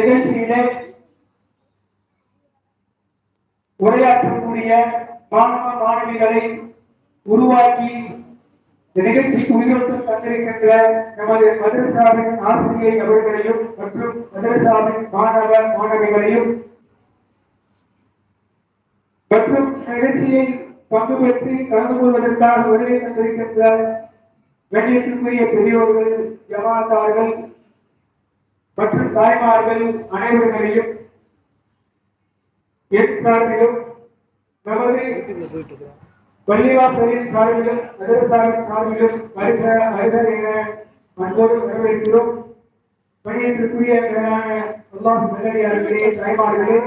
நிகழ்ச்சியிலே உரையாற்றக்கூடிய மாணவ மாணவிகளை உருவாக்கி இந்த நிகழ்ச்சிக்கு உயிரோட்டம் தந்திருக்கின்ற நமது மதரசாவின் ஆசிரியை அவர்களையும் மற்றும் மதரசாவின் மாணவ மாணவிகளையும் மற்றும் நிகழ்ச்சியை பங்கு பெற்று கலந்து கொள்வதற்காக வருகை தந்திருக்கின்ற கண்ணியத்திற்குரிய பெரியோர்கள் ஜமாத்தார்கள் மற்றும் தாய்மார்கள் அனைவர்களையும் என் சார்பிலும் நமது பள்ளிவாசலின் சார்பிலும் நகரசாரின் சார்பிலும் வருக வருக என அன்போடு வரவேற்கிறோம். பணியத்திற்குரிய மேலான அல்லாஹ் நல்லடியார்களே தாய்மார்களே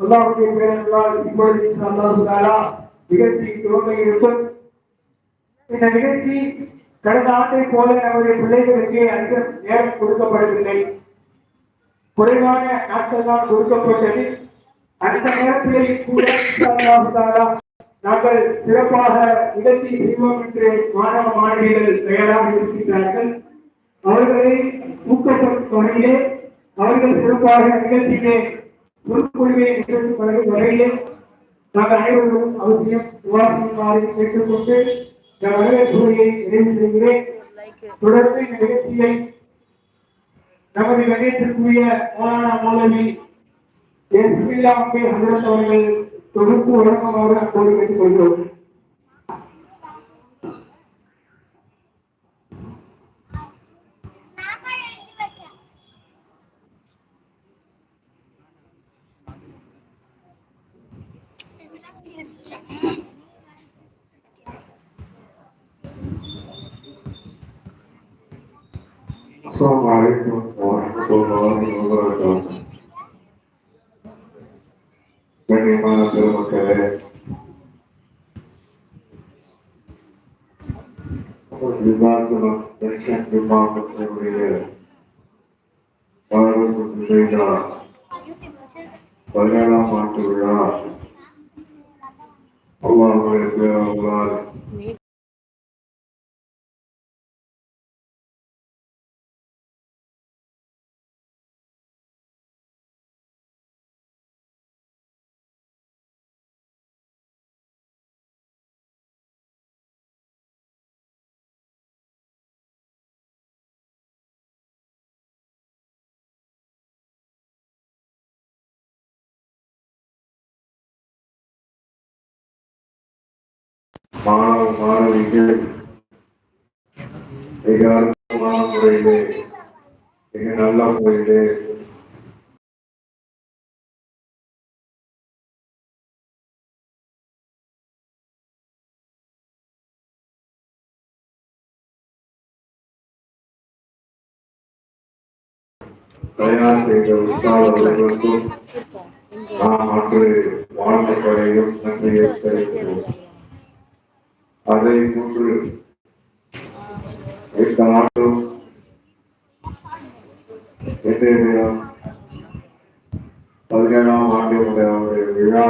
அல்லாஹுடைய பேரர்களால் இப்பொழுது அல்லாஹு நிகழ்ச்சி துவங்க இருக்கும் இந்த நிகழ்ச்சி கடந்த ஆண்டை போல நம்முடைய பிள்ளைகளுக்கு அதிக நேரம் கொடுக்கப்படவில்லை. குறைவான நாட்கள் தான் கொடுக்கப்பட்டது. அந்த நேரத்தில் கூட நாங்கள் சிறப்பாக நிகழ்ச்சி செய்வோம் என்று மாணவ மாணவிகள் தயாராக இருக்கின்றார்கள். அவர்களை ஊக்கப்படுத்தும் வகையிலே அவர்கள் சிறப்பாக நிகழ்ச்சியிலே பொறுப்புரிமையை நிகழ்த்தும் வகை- வகையிலே நாங்கள் அனைவரும் அவசியம் சுவாசமாறு கேட்டுக்கொண்டு இந்த வரவேற்புரையை நிறைவு செய்கிறேன். தொடர்ந்து இந்த நிகழ்ச்சியை நமது கணியத்திற்குரிய மௌலானா மௌலவி எஸ்மில்லா ஹசரத் அவர்கள் தொகுப்பு வழங்குமாறு கோரி கேட்டுக் கொள்கிறோம் பாரத விழா பதினேழாம் ஆண்டு விழா. அல்லாஹுடைய மாணவிகள் மிக அற்புதமான முறையிலே மிக நல்ல முறையிலே தயார் செய்த உற்சாகர்களுக்கும் நாம் அன்று வாழ்த்துக்களையும் நன்றியை தெரிவிக்கிறோம் அதை போன்று இந்த ஆண்டும் இன்றைய தினம் பதினேழாம் ஆண்டினுடைய அவருடைய விழா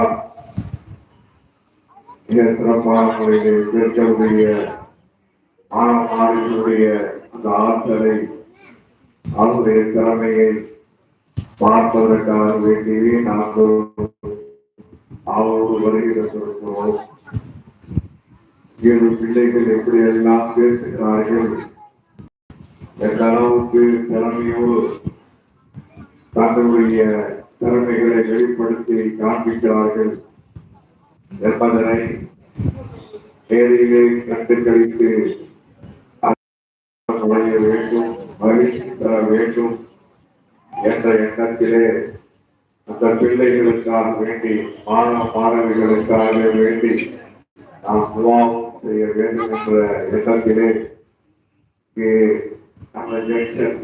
மிக சிறப்பான முறையில் இருக்கக்கூடிய மாணவ மாணவிகளுடைய அந்த ஆற்றலை அவருடைய திறமையை பார்ப்பதற்காக வேண்டியே நாங்கள் அவரோடு வருகை தந்திருக்கிறோம் ஏழு பிள்ளைகள் எப்படி எல்லாம் பேசுகிறார்கள்? எந்த அளவுக்கு திறமையோடு தங்களுடைய திறமைகளை வெளிப்படுத்தி காண்பிக்கிறார்கள் என்பதனை நேரிலே கண்டு கழித்து நுழைய வேண்டும் மகிழ்ச்சி தர வேண்டும் என்ற எண்ணத்திலே அந்த பிள்ளைகளுக்காக வேண்டி மாணவ மாணவிகளுக்காக வேண்டி நாம் செய்ய வேண்டும் என்ற எண்ணத்திலே இங்கே நம்ம ஜங்ஷன்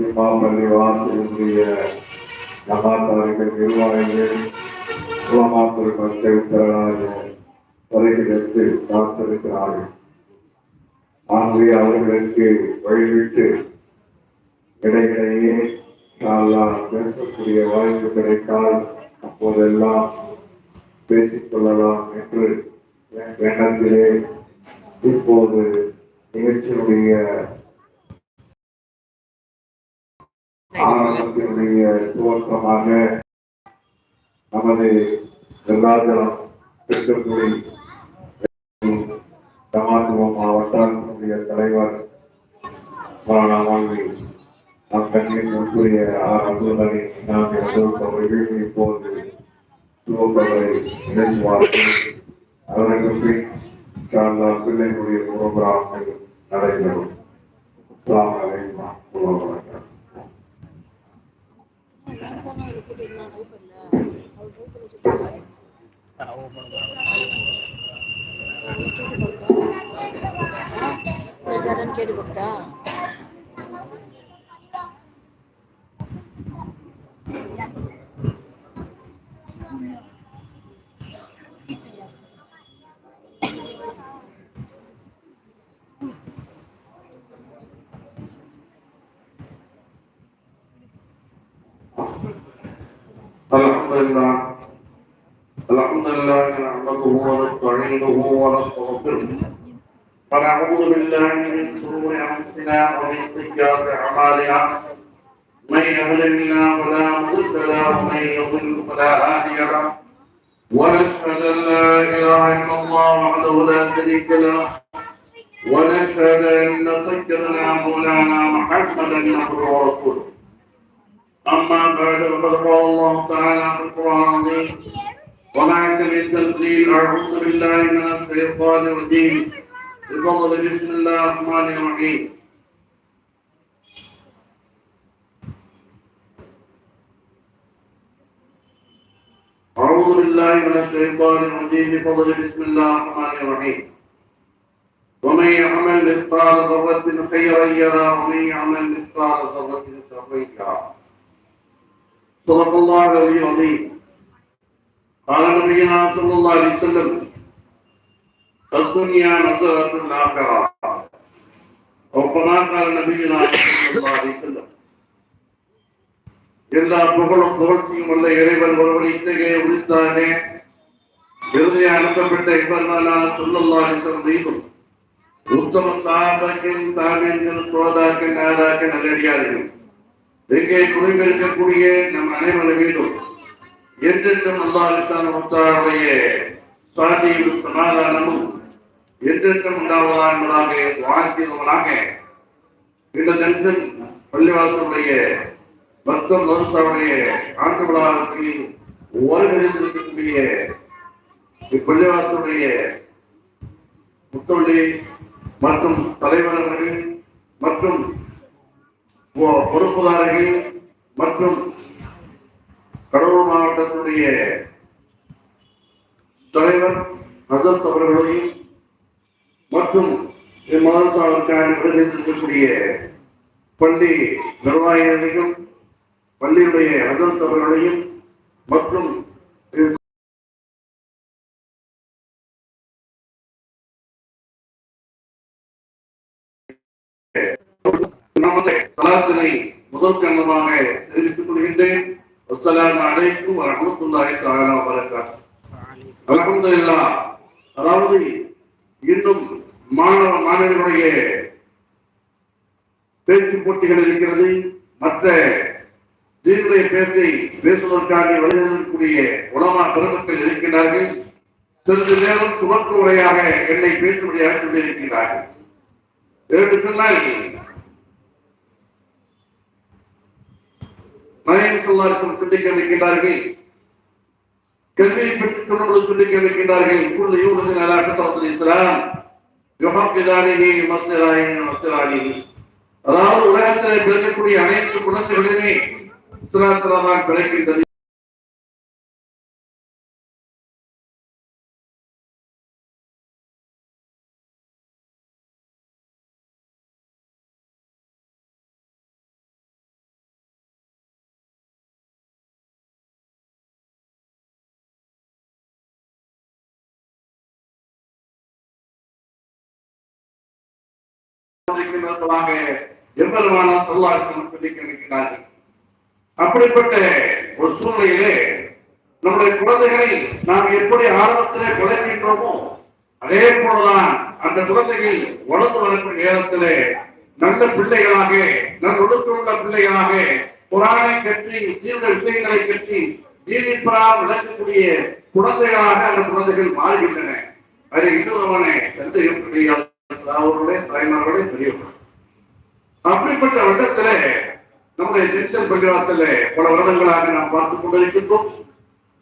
நிர்வாகிகள் மக்கள் காத்திருக்கிறார்கள் ஆகவே அவர்களுக்கு வழிவிட்டு இடையிடையே நான் பேசக்கூடிய வாய்ப்பு கிடைத்தால் அப்போதெல்லாம் பேசிக் கொள்ளலாம் என்று எண்ணத்திலே இப்போது நிகழ்ச்சியினுடைய ஆரம்பத்தினுடைய துவக்கமாக நமது வெள்ளாச்சலம் திட்டக்குடி சமாத்துவம் மாவட்டத்தினுடைய தலைவர் மாணவர்கள் நம் கண்ணில் முன்கூறிய ஆர் நாம் அவர்கள் இப்போது துவக்கங்களை நிகழ்த்துவார்கள் அதற்கு பின் பிள்ளைகளுடைய புரோகிராம்கள் நடைபெறும் கேட்டுக்கிட்டா Yeah. الحمد لله الحمد لله نحمده ونستعينه ونستغفره. ونعوذ بالله من شرور أنفسنا ومن سيئات أعمالنا. من يهد الله فلا مضل له ومن يضلل فلا هادي له. ونشهد أن لا إله إلا الله وحده لا شريك له. ونشهد أن سيدنا مولانا محمدا عبده ورسوله. أما بعد فقد قال الله تعالى في القرآن العظيم ومع التنزيل أعوذ بالله من الشيطان الرجيم. بفضل بسم الله الرحمن الرحيم. أعوذ بالله من الشيطان الرجيم بفضل بسم الله الرحمن الرحيم. ومن يعمل مثقال ذرة خيرا يرى ومن يعمل مثقال ذرة شرا يرى. صدق الله العلي العظيم قال نبينا صلى الله عليه وسلم الدنيا نظرة الآخرة أو كما قال نبينا صلى الله عليه وسلم எல்லா புகழும் புகழ்ச்சியும் உள்ள இறைவன் ஒருவன் இத்தகைய உரித்தானே இறுதியை அனுப்பப்பட்ட இவர்களான சொல்லல்லாஹிசம் மீதும் உத்தம சாபக்கின் சாமியங்கள் சோதாக்கின் நாதாக்கின் நல்லடியார்கள் இங்கே குடியிருக்கக்கூடிய நம் அனைவரும் மீதும் என்றென்றும் அல்லா அலிஸ்லாமுடைய சாதியும் சமாதானமும் என்றென்றும் உண்டாவதா என்பதாக வாழ்த்தியவனாக இந்த ஜங்ஷன் பள்ளிவாசனுடைய பக்தம் மதுசாவுடைய ஆண்டு விழாவுக்கு ஒருங்கிணைந்திருக்கக்கூடிய இப்பள்ளிவாசனுடைய முத்தொழி மற்றும் தலைவர்கள் மற்றும் பொறுப்புதாரர்கள் மற்றும் கடலூர் மாவட்டத்தினுடைய தலைவர் அசத் அவர்களையும் மற்றும் இம்மாதத்திற்கான பிரதிநிதிக்கக்கூடிய பள்ளி நிர்வாகிகளையும் பள்ளியுடைய அசத் அவர்களையும் மற்றும் சலாத்தினை முதல் கண்ணமாக தெரிவித்துக் கொள்கின்றேன். அஸ்ஸலாமு அலைக்கும் வரஹ்மத்துல்லாஹி தஆலா வபரகாத்துஹு. அல்ஹம்துலில்லாஹ் அதாவது இன்னும் மாணவ மாணவர்களுடைய பேச்சு போட்டிகள் இருக்கிறது. மற்ற தீனுடைய பேச்சை பேசுவதற்காக வழிநடத்தக்கூடிய உலமா பெருமக்கள் இருக்கின்றார்கள். சிறிது நேரம் துவக்க உரையாக என்னை பேசும்படியாக சொல்லியிருக்கிறார்கள் என்று சொன்னால் மயம் சொல்லார்கள் சொல்லி கவனிக்கின்றார்கள் கல்வியை பற்றி சொல்லும்போது சொல்லி கவனிக்கின்றார்கள் குள்ள யூனத்தின் அலாக்கத்தவத்தில் இஸ்லாம் யுஹப்பிதானிகி மஸ்திராயி மஸ்திராயி அதாவது உலகத்திலே பிறக்கக்கூடிய அனைத்து குழந்தைகளுமே இஸ்லாத்திரமாக பிறக்கின்றது இருக்கின்றவர்களாக எவ்வளவான சொல்லாட்சி சொல்லி கேட்கிறார்கள் அப்படிப்பட்ட ஒரு சூழ்நிலையிலே நம்முடைய குழந்தைகளை நாம் எப்படி ஆரம்பத்திலே குழந்தைன்றோமோ அதே போலதான் அந்த குழந்தைகள் வளர்ந்து வளர்க்கும் நேரத்திலே நல்ல பிள்ளைகளாக நல்ல ஒழுக்கமுள்ள பிள்ளைகளாக குரானை கற்றி தீர்ந்த விஷயங்களை கற்றி தீனிப்பரால் விளக்கக்கூடிய குழந்தைகளாக அந்த குழந்தைகள் மாறுகின்றன. அது இன்னொருவனை சந்தேகம் கிடையாது அவருடைய தாய்மார்களுடைய பெரியவர்கள் அப்படிப்பட்ட வட்டத்துல நம்முடைய ஜென்சன் பள்ளிவாசல பல வருடங்களாக நாம் பார்த்துக் கொண்டிருக்கின்றோம்.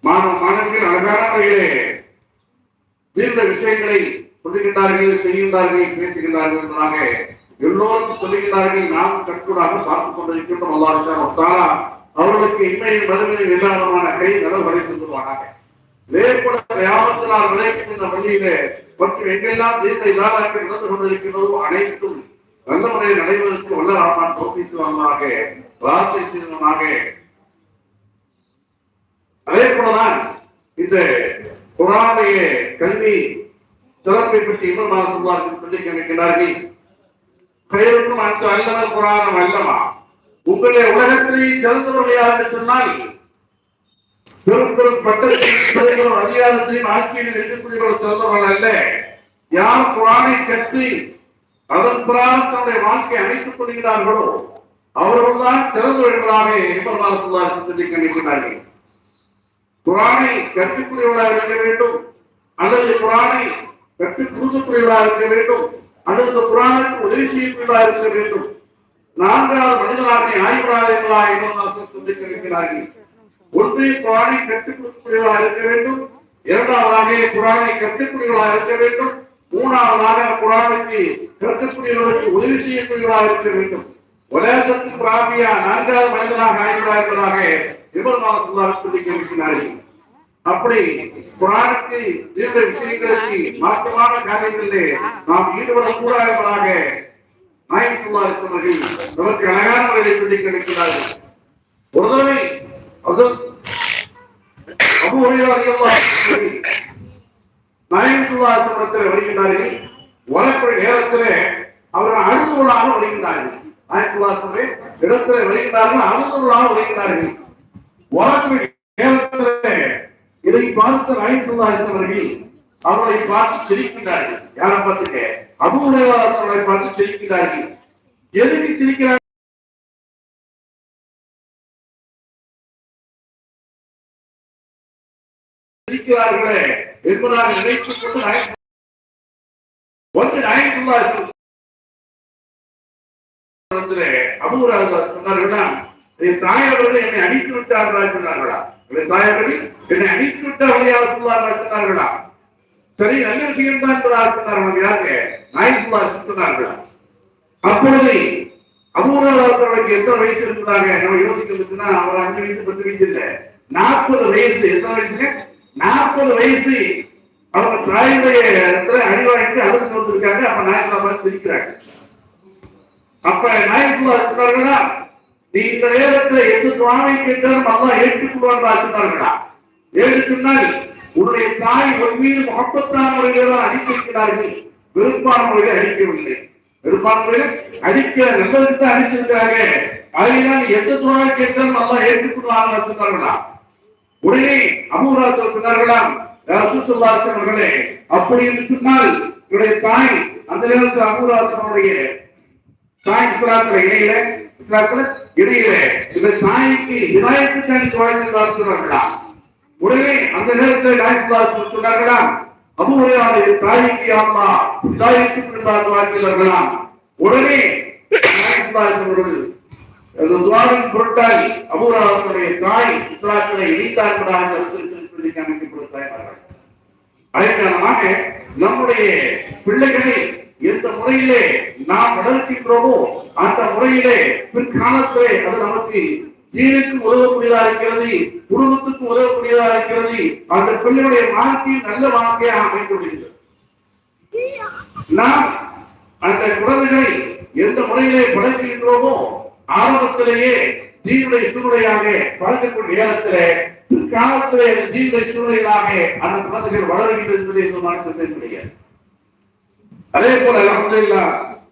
மாணவ மாணவிகள் அழகான முறையிலே தீர்ந்த விஷயங்களை சொல்லுகின்றார்கள் செய்கின்றார்கள் பேசுகின்றார்கள் என்பதாக எல்லோரும் சொல்லுகின்றார்கள். நாம் கண்கூடாக பார்த்துக் கொண்டிருக்கின்றோம். அல்லாஹ் அவர்களுக்கு இன்மையின் எல்லா விதமான கை நலவரை செல்வானாக வேறுபட கிராமத்தினால் விளைவிக்கும் இந்த வழியிலே மற்றும் எங்கெல்லாம் தீர்ந்த இல்லாதவர்கள் நடந்து கொண்டிருக்கிறதோ அனைத்தும் நல்ல முறையில் நடைபெறுவதற்கு வல்ல ராமான் தோப்பித்துவாங்க வார்த்தை செய்வனாக அதே போலதான் இந்த குரானுடைய கல்வி சிறப்பை பற்றி இவர் சொல்வார்கள் சொல்லி கணிக்கிறார்கள் பெயருக்கும் அந்த அல்லவர் குரானம் அல்லவா? உங்களுடைய உலகத்திலே சிறந்தவர்கள் என்று சொன்னால் பெரும் பட்டத்தையும் அதிகாரத்தையும் ஆட்சியில் இருக்கக்கூடியவர்கள் சிறந்தவர்கள் அல்ல. யார் குரானை கற்று அதன் பிறகு தன்னுடைய வாழ்க்கையை அமைத்துக் கொள்கிறார்களோ அவர்கள்தான் சிறந்தவர்களாக இவர் சொல்வார்கள் சொல்லி கணிக்கிறார்கள் குரானை கற்றுக்கூடியவர்களாக இருக்க வேண்டும். அல்லது குரானை கற்றுக் கூறக்கூடியவர்களாக இருக்க வேண்டும். அல்லது இந்த குரானுக்கு உதவி செய்யக்கூடியவர்களாக இருக்க வேண்டும். நான்காவது மனிதனாக ஆய்வராக ஆய்வாளர்களா என்று சொல்லியிருக்கிறார்கள் ஒன்று குரானை கற்றுக் இருக்க வேண்டும். இரண்டாவதாக குரானை கற்றுக்கூடியவர்களாக இருக்க வேண்டும். மூணாவதாக குரானுக்கு கற்றுக்கூடியவர்களுக்கு உதவி செய்யக்கூடியவர்களாக இருக்க வேண்டும். உலகத்திற்கு பிராபியா நான்காவது மனிதனாக ஆய்வாளர்களாக விமர்சனம் சொல்லி இருக்கிறார்கள் அப்படி குரானுக்கு தீர்ந்த விஷயங்களுக்கு மாற்றமான காரியங்களிலே நாம் ஈடுபடக்கூடாதவர்களாக சுமார் இருக்கிறவர்கள் நமக்கு அழகான முறையில் சொல்லி கிடைக்கிறார்கள் ஒருதலை தடவை வருகின்றார்கள். வளர்ப்புற நேரத்திலே அவர்கள் அழுதுகளாக வருகின்றார்கள். நாயகத்துல்லா இடத்திலே வருகின்றார்கள் அழுதுகளாக வருகின்றார்கள். வழக்கு நேரத்திலே இதை பார்த்த நாயசுல்லாசவர்கள் அவர்களை பார்த்து சிரிக்கின்றார்கள். யாரை பார்த்துக்க? அபுடைய பார்த்து சிரிக்கின்றார்கள். எதுக்கு சிரிக்கிறார்கள்? இருக்கிறார்களே என்பதாக நினைத்துக் கொண்டு ஒன்று நாயசுல்லாசம் அபூராஜா சொன்னார்களா என் தாயவர்கள் என்னை அடித்து விட்டார்களா? சொன்னார்களா? என் தாயவர்கள் என்னை அடித்து விட்டார்கள்? சொன்னார்களா? சரி நல்ல விஷயம் தான் சொன்னார்கள். யாருங்க சொன்னார்களா? அப்பொழுது அபூர்வர்களுக்கு எத்தனை வயசு நம்ம அவர் அஞ்சு வயசு பத்து வயசு நாற்பது வயசு எத்தனை நாற்பது வயசு அவங்க தாயுடைய இடத்துல அடிவாய்க்கு அழுது வந்திருக்காங்க அப்ப நாயசுல்லா பிரிக்கிறாங்க. அப்ப நாயசுல்லா சொன்னார்களா நீ இந்த நேரத்துல எந்த சுவாமி கேட்டாலும் அல்லா ஏற்றுக்கொள்வான் சொன்னார்களா? ஏழு சொன்னால் உன்னுடைய தாய் உன் மீது முகப்பத்தான முறையில் தான் அடித்திருக்கிறார்கள். விருப்பான முறையில அடிக்கவில்லை. விருப்பான முறையில் அடிக்க நல்லதுக்கு தான் அடிச்சிருக்கிறாங்க அதனால் எந்த துணை கேட்டாலும் நல்லா ஏற்றுக்கொள்வாங்க சொன்னார்களா? உடனே அபூராஜர் சொன்னார்களாம் அவர்களே அப்படி என்று சொன்னால் என்னுடைய தாய் அந்த நேரத்தில் அபூராஜனுடைய தாய் இஸ்லாத்துல இடையில இஸ்லாத்துல இடையில இந்த தாய்க்கு இதாயத்துக்கான வாழ்ந்தார் சொன்னார்களா? உடனே அந்த நேரத்தில் நாயசுல்லாசன் சொன்னார்களா அபுரையாடைய தாய்க்கு அம்மா இதாயத்து பிறந்தார் வாழ்ந்தார்களாம் உடனே நாயசுல்லாசன் அவர்கள் அந்த துவாரின் பொருட்டால் அபூராவுடைய தாய் இஸ்லாத்திலே இணைத்தார்களாக சொல்லி அதே காரணமாக நம்முடைய பிள்ளைகளை எந்த முறையிலே நாம் வளர்க்கின்றோமோ அந்த முறையிலே பிற்காலத்திலே அது நமக்கு தீனுக்கு உதவக்கூடியதா இருக்கிறது குடும்பத்துக்கு உதவக்கூடியதா இருக்கிறது அந்த பிள்ளையுடைய வாழ்க்கையில் நல்ல வாழ்க்கையாக அமைந்துள்ளது நாம் அந்த குழந்தைகளை எந்த முறையிலே படைக்கின்றோமோ ஆரம்பத்திலேயே தீனுடைய சூழ்நிலையாக பழக்கக்கூடிய நேரத்திலே பிற்காலத்திலே தீனுடைய சூழ்நிலைகளாக அந்த குழந்தைகள் வளர்கின்றது என்று மாற்றத்தை கிடையாது அதே போல அலமதுல்லா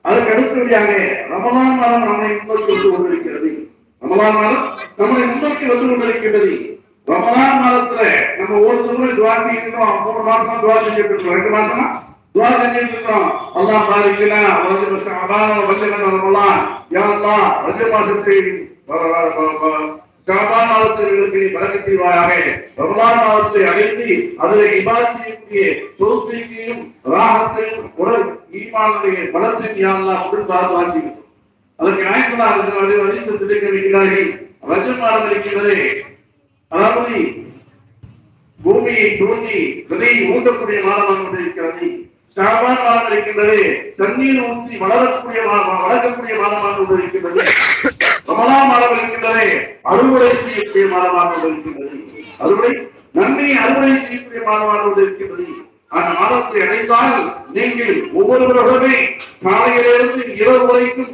அதற்கு அடுத்தபடியாக ரமலான் மாதம் நம்மை முன்னோக்கி வந்து கொண்டிருக்கிறது. ரமலான் மாதம் நம்மளை முன்னோக்கி வந்து கொண்டிருக்கிறது ரமலான் மாதத்துல நம்ம ஒரு முறை துவா செய்யணும் மூணு மாசமா துவா செஞ்சுட்டு இருக்கோம் ரெண்டு மாசமா துவா செஞ்சுட்டு இருக்கோம் அல்லாஹ் பாரிக்கலா வஜ்ர ஷஅபான் வஜ்ர ரமலான். யா அல்லாஹ் வஜ்ர மாசத்தை ஷாபான் மாதத்திற்கு பறக்க செய்வாயாக. ரமலான் மாதத்தை அடைந்து அதில் இபாத் செய்யக்கூடிய தொகுப்பிக்கையும் ராகத்தையும் உடல் ஈமானுடைய பலத்தின் யாரெல்லாம் உடல் பாதுகாத்து அதற்கு ஆயத்தமாக இருக்கிறது வரிசை திட்டக்க வைக்கிறார்கள் ரஜம் மாதம் இருக்கிறது அதாவது பூமியை தோண்டி விதையை ஊண்டக்கூடிய மாதம் இருக்கிறது. ஷாபான் மாதம் இருக்கின்றது தண்ணீர் ஊற்றி வளரக்கூடிய மாதம் வளர்க்கக்கூடிய மாதமாக ஒன்று இருக்கின்றது ரமலான் மாதம் இருக்கின்றது அறுவடை செய்யக்கூடிய மாதமாக ஒன்று இருக்கின்றது அறுவடை நன்மையை அறுவடை செய்யக்கூடிய மாதமாக ஒன்று இருக்கின்றது அந்த மாதத்தை அடைந்தால் நீங்கள் ஒவ்வொருவர்களுமே காலையிலிருந்து இரவு வரைக்கும்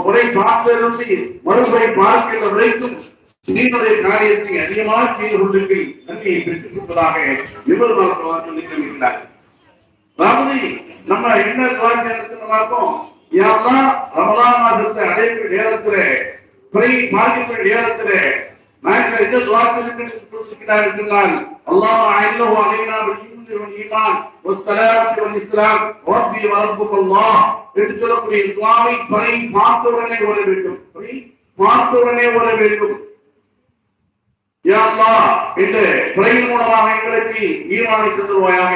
முறை பார்த்திருந்து மறுமுறை பார்க்கிற வரைக்கும் நீங்களுடைய காரியத்தை அதிகமாக செய்து கொண்டிருக்கிற நன்மையை பெற்றுக் கொடுப்பதாக நிபுணர் சொல்லியிருக்கிறார் ராமதி நம்ம என்ன துவாக்கியம் பார்ப்போம்? யாரெல்லாம் ரமலான் மாதத்தை அடைவு நேரத்தில் பிறை பாதிப்பு நேரத்தில் நாங்கள் எந்த துவாக்கியம் சொன்னால் அல்லாஹ் ஐந்தோ அலைனா ஈமான் ஒரு தலாரத்தில் ஒரு இஸ்லாம் ரப்பி வரப்புக்கு அல்லாஹ் என்று சொல்லக்கூடிய இஸ்லாமை பிறை பார்த்தவுடனே வர வேண்டும். பிறை பார்த்தவுடனே வர வேண்டும். யா அல்லாஹ் என்று பிறை மூலமாக எங்களுக்கு ஈமானை தந்துருவாயாக.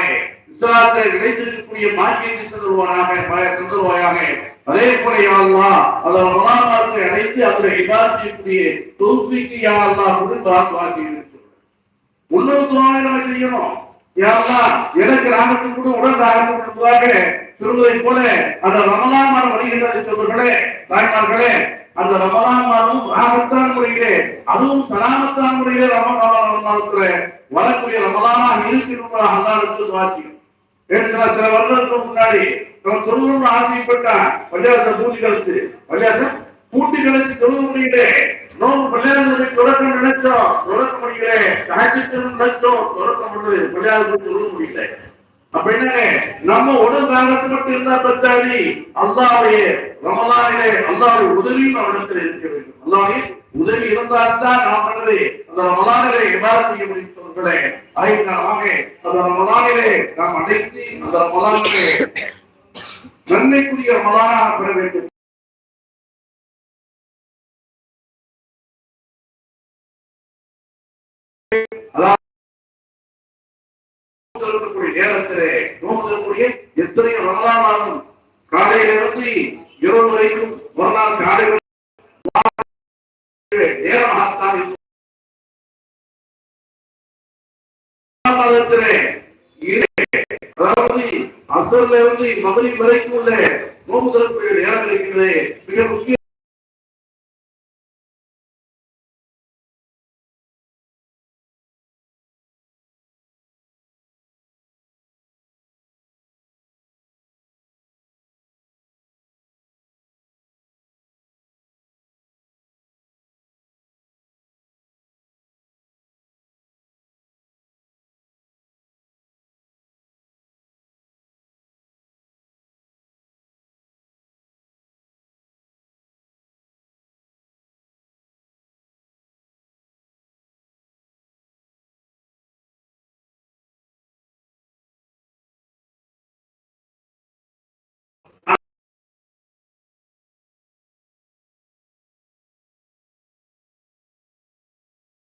இஸ்லாத்தை கிடைத்திருக்கக்கூடிய பாக்கியத்தை தந்துருவாயாக தந்துருவாயாக அதே போல யா அல்லாஹ் அதை மலாமாத்தை அடைத்து அதில் இபாத் செய்யக்கூடிய தௌஃபீக்கு யா அல்லாஹ் கொடுத்து துவா செய்யணும் இன்னொரு துவாவை நம்ம செய்யணும் யா எனக்கு ராகத்துக்கு கூட உடல் ராகத்துக்கு கொடுப்பதாக சொல்வதை போல அந்த ரமலான் மாதம் வருகின்றது சொல்வர்களே தாய்மார்களே அந்த ரமலான் மாதம் ராகத்தான் முறையிலே அதுவும் சலாமத்தான முறையிலே ரமலான் வரக்கூடிய ரமலானாக இருக்கிறவர்களாக அல்லாஹ் வாசிக்கும் ஏன்னா சில வருடத்துக்கு முன்னாடி நம்ம தொழுகணும்னு ஆசைப்பட்டான் பள்ளியாச பூட்டி கழிச்சு பள்ளியாசம் பூட்டி கழிச்சு தொழுக முடியலே. நோம்பு பள்ளியாசத்தை துறக்க நினைச்சோம். துறக்க முடியல. சாட்சியம் நினைச்சோம். துறக்க முடியல. பள்ளியாசத்தை தொழுக முடியல. அப்ப நம்ம உடல் காலத்து மட்டும் இருந்தா பத்தாடி அல்லாவுடைய ரமலானிலே அல்லாவுடைய உதவியும் அவரிடத்தில் இருக்க வேண்டும். அல்லாவுடைய உதவி இருந்தால்தான் நாம் பண்ணது அந்த ரமலானிலே எவ்வாறு செய்ய முடியும் சொல்களே ஆயிரமாக அந்த ரமலானிலே நாம் அனைத்து அந்த ரமலானிலே நன்மைக்குரிய ரமலானாக பெற வேண்டும். நேரத்திலே நோக்கக்கூடிய எத்தனையோ ரமலான் காலையிலிருந்து இரவு வரைக்கும் ஒரு நாள் காலை நேரமாகத்தான் அதாவது அசர்ல இருந்து மதுரை வரைக்கும் உள்ள நோம்பு சொல்லக்கூடிய நேரம் இருக்கிறது மிக முக்கிய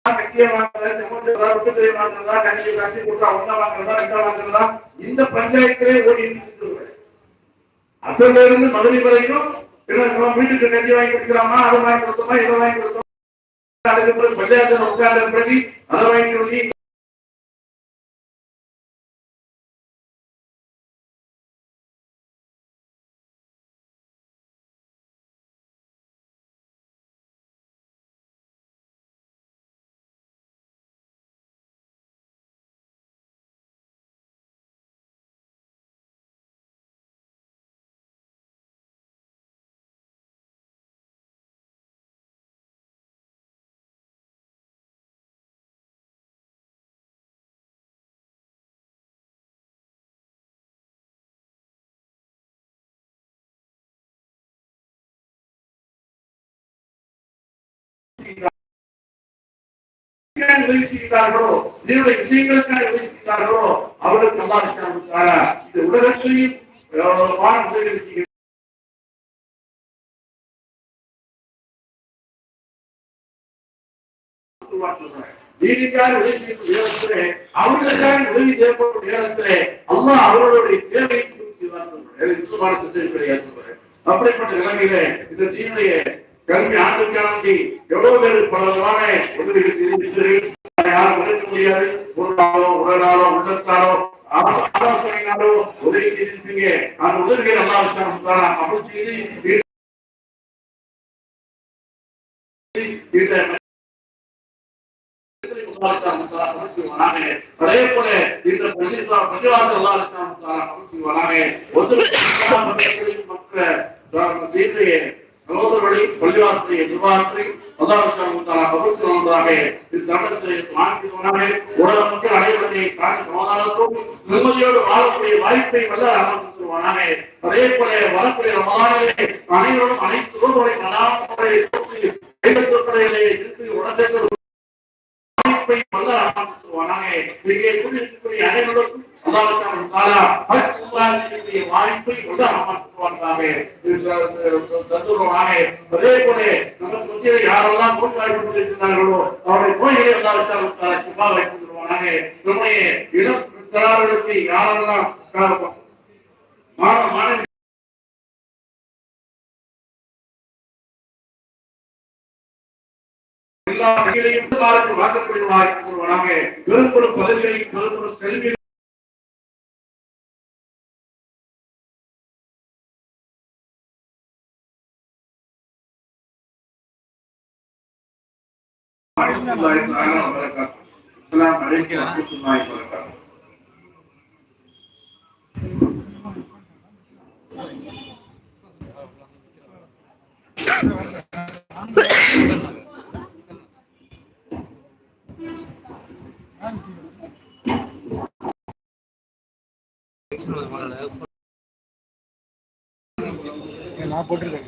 வாங்குறதா, வாங்குறதா, கஞ்சி கொடுத்தா வாங்குறதா, ரெண்டா வாங்குறதா, இந்த பஞ்சாயத்திலே ஓடி அசல்ல இருந்து மதுரை வரைக்கும் வீட்டுக்கு கஞ்சி வாங்கி கொடுக்கலாமா அதை வாங்கி கொடுத்தோமா இதை வாங்கி கொடுத்தோமா அதுக்கப்புறம் பஞ்சாயத்துல உட்கார்ந்து பண்ணி அதை வாங்கி உதவி செய்கிறார்களோ என்னுடைய விஷயங்களுக்காக உதவி செய்கிறார்களோ அவர்களுக்கு நல்லா இந்த உலகத்தையும் வானம் உதவி செய்கிறார் நீதிக்காக உதவி செய்யும் நேரத்திலே அவர்களுக்காக உதவி செய்யப்படும் நேரத்திலே அவர்களுடைய தேவையை அப்படிப்பட்ட நிலைமையில இந்த தீனுடைய கல்வி ஆண்டுக்காண்டி எவ்வளவு பேர் பல உதவிகள் யாரும் உழைக்க முடியாது பொருளாலோ உடலாலோ உள்ளத்தாலோ ஆலோ- ஆலோசனையினாலோ உதவி செய்திருப்பீங்க அந்த உதவிகள் எல்லா விஷயம் அப்படி செய்து அதே போல இந்த பிரதிசா பிரதிவாத அல்லாஹ் சகோதரர்களை பள்ளிவாசலை எதிர்பார்த்து மதாபிஷாமுத்தாரா ஒன்றாக இத்தருணத்தை உலக மக்கள் அனைவருடைய சமாதானத்தோடு நிம்மதியோடு வாழக்கூடிய வாய்ப்பை வல்ல அமர்த்துவானாக அதே போல வரக்கூடிய அனைவரும் அனைத்து உறவுகளை நடாமுறை கைப்பற்றப்படைகளை உடனே வாய்ப்பை வல்ல இங்கே கூடியிருக்கக்கூடிய அனைவருக்கும் அல்லாஹ் வாய்ப்பை வல்ல அமர்த்துவானாக தந்துருவானாக அதே போல நமக்கு மத்தியில் யாரெல்லாம் நோய் வாய்ப்பு அவருடைய நோய்களை சும்மா வைத்து நம்முடைய இடம் யாரெல்லாம் மாணவ மாணவி எல்லா வகையிலையும் காலத்தில் வாக்கப்படுவாய் ஒருவனாக பெரும்பெரும் பதவிகளையும் பெரும்பெரும் கல்வி السلام عليكم ورحمة الله وبركاته நான் போட்டிருக்கேன்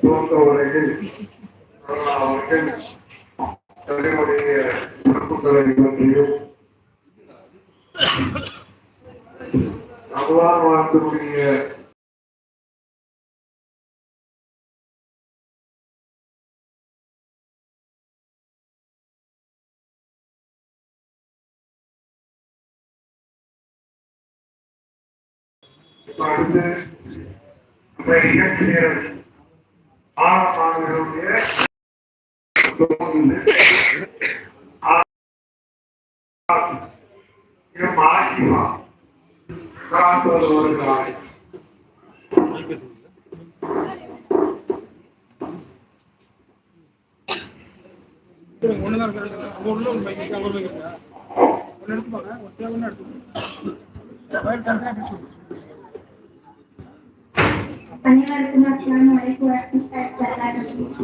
துவங்க உரையில் அவர்கள் தன்னுடைய சிறப்புகளை பற்றியும் அவ்வாறு வாழ்க்கக்கூடிய இப்ப அடுத்து நம்ம இயற்கையர் ஆழமானவர்களுடைய ஆசிமா காப்பது வருகிறார் ஒன்று தான் இருக்கிறேன் அங்கே உள்ள ஒரு பைக் ஒரு பைக் இருக்கா ஒன்று எடுத்துப்பாங்க ஒரு தேவைன்னு எடுத்துக்கோங்க அனைவருக்கும் அஸ்ஸலாமு அலைக்கும் வரஹ்மத்துல்லாஹி வபரகாத்துஹு.